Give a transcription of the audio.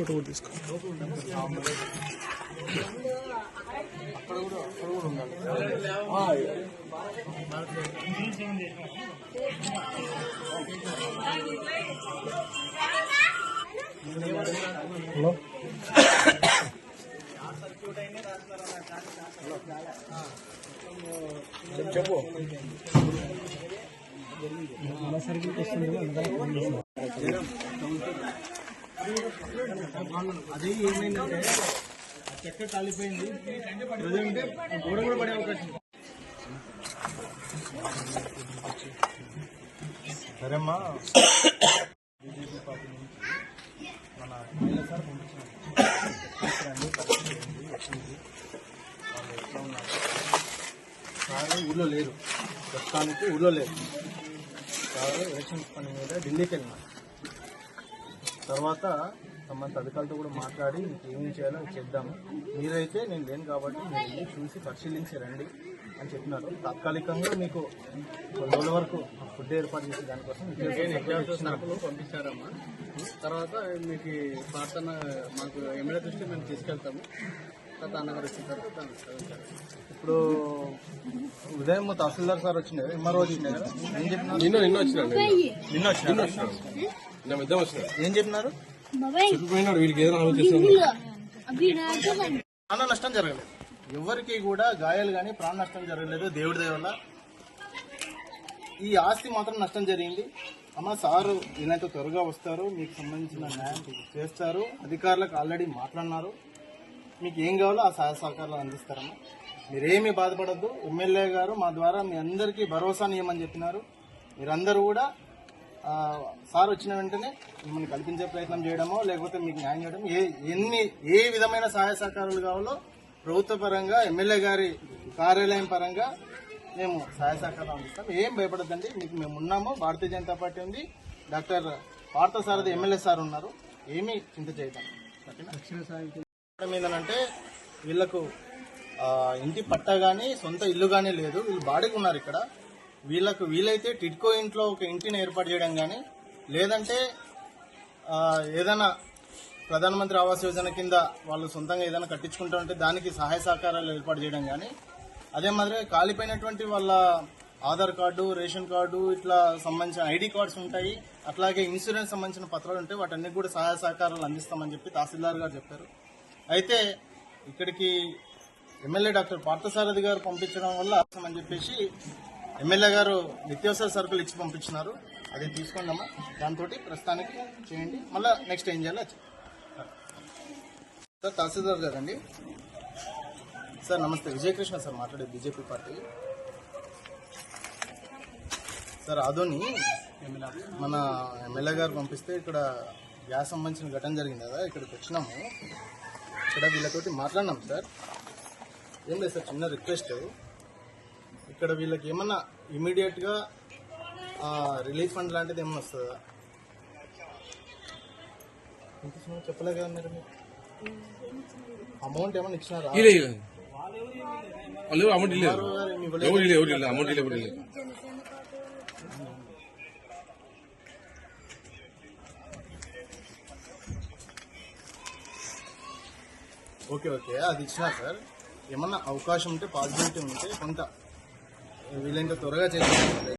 Photo కూడా తీసుకో hello. చెప్పు. సర్కిల్కి వస్తుంది అది ఏమైందంటే చెక్క కాలిపోయింది. ప్రజెంట్ గోడ కూడా పడే అవకాశం. సరేమ్మా బీజేపీ పార్టీ నుంచి మన ఎమ్మెల్యే సార్ వాళ్ళు ఎట్లా ఉన్నారు ఊళ్ళో లేరు. ప్రస్తుతానికి ఊళ్ళో లేరు. సార్ ఎలక్షన్ పని మీద ఢిల్లీకి వెళ్ళినారు. తర్వాత సంబంధిత అధికారులతో కూడా మాట్లాడి మీకు ఏమేమి చేయాలో అది చేద్దాము మీరైతే నేను లేను కాబట్టి మీరు చూసి పరిశీలించి రండి అని చెప్పినారు. తాత్కాలికంగా మీకు కొన్ని రోజుల వరకు ఫుడ్ ఏర్పాటు చేసే దానికోసం నాకు పంపించారమ్మా. తర్వాత మీకు ప్రార్థన మాకు ఎమ్మెల్యే దృష్టి మేము తీసుకెళ్తాము. వచ్చిన. ఇప్పుడు ఉదయం తహసీల్దార్ సార్ వచ్చిండే ఎంఆర్ఓ వచ్చిండే కదా? ఏం చెప్పినారు? నిన్న నిన్న వచ్చినాడు నిన్న. వచ్చినారు? నిన్న ఇద్దరం వచ్చినాడు ఏం చెప్పినారు? ప్రాణ నష్టం జరగలేదు. ఎవరికి కూడా గాయాలు కానీ ప్రాణ నష్టం జరగలేదు. దేవుడి దయ వల్ల. ఈ ఆస్తి మాత్రం నష్టం జరిగింది. అమ్మ సారు వీళ్ళంత త్వరగా వస్తారు. మీకు సంబంధించిన న్యాయం చేస్తారు. అధికారులకు ఆల్రెడీ మాట్లాడినారు. మీకు ఏం కావాలో ఆ సహాయ సహకారాలు అందిస్తారమ్మా. మీరేమీ బాధపడద్దు. ఎమ్మెల్యే గారు మా ద్వారా మీ అందరికీ భరోసా నియమని చెప్పినారు. మీరందరూ కూడా సార్ వచ్చిన వెంటనే మిమ్మల్ని కల్పించే ప్రయత్నం చేయడమో లేకపోతే మీకు న్యాయం చేయడం ఏ ఎన్ని ఏ విధమైన సహాయ సహకారాలు కావాలో ప్రభుత్వ పరంగా ఎమ్మెల్యే గారి కార్యాలయం పరంగా మేము సహాయ సహకారం అందిస్తాం. ఏం భయపడద్దండి మీకు మేము ఉన్నాము భారతీయ జనతా పార్టీ ఉంది. డాక్టర్ పార్థసారథి ఎమ్మెల్యే సార్ ఉన్నారు. ఏమీ చింత చేయటం ఏంటంటే వీళ్ళకు ఇంటి పట్టా కానీ సొంత ఇల్లు కానీ లేదు. వీళ్ళు బాడీకి ఉన్నారు ఇక్కడ. వీళ్ళకు వీలైతే టిట్కో ఇంట్లో ఒక ఇంటిని ఏర్పాటు చేయడం కానీ లేదంటే ఏదైనా ప్రధానమంత్రి ఆవాస్ యోజన కింద వాళ్ళు సొంతంగా ఏదైనా కట్టించుకుంటూ ఉంటే దానికి సహాయ సహకారాలు ఏర్పాటు చేయడం కానీ అదే మాదిరిగా కాలిపోయినటువంటి వాళ్ళ ఆధార్ కార్డు రేషన్ కార్డు ఇట్లా సంబంధించిన ఐడి కార్డ్స్ ఉంటాయి అట్లాగే ఇన్సూరెన్స్ సంబంధించిన పత్రాలు ఉంటాయి వాటన్నిటి కూడా సహాయ సహకారాలు అందిస్తామని చెప్పి తహసీల్దార్ గారు చెప్పారు. అయితే ఇక్కడికి ఎమ్మెల్యే డాక్టర్ పార్థసారథి గారు పంపించడం వల్ల అని చెప్పేసి ఎమ్మెల్యే గారు నిత్యావసర సరుకులు ఇచ్చి పంపించినారు. అది తీసుకోండమ్మా దాంతో ప్రస్తుతానికి చేయండి. మళ్ళీ నెక్స్ట్ ఏం చేయాలి సార్ తహసీల్దార్ గారండి. సార్ నమస్తే. విజయకృష్ణ సార్ మాట్లాడే బీజేపీ పార్టీ. సార్ అదోని మన ఎమ్మెల్యే గారు పంపిస్తే ఇక్కడ గ్యాస్ సంబంధించిన ఘటన జరిగింది కదా ఇక్కడికి వచ్చినాము. ఇక్కడ వీళ్ళతోటి మాట్లాడినాం సార్. ఏం లేదు సార్ చిన్న రిక్వెస్ట్ ఇక్కడ వీళ్ళకి ఏమన్నా ఇమీడియట్గా రిలీఫ్ ఫండ్ లాంటిది ఏమన్నా వస్తుందా? చెప్పలే కదా మీరు అమౌంట్ ఏమన్నా ఇచ్చినారా? అమౌంట్ ఇవ్వలేదు? అమౌంట్ ఇల్లే ఓకే ఓకే. అది ఇచ్చినా సార్. ఏమన్నా అవకాశం ఉంటే పాసిబిలిటీ ఉంటే కొంత వీలైనంత త్వరగా చేయాలి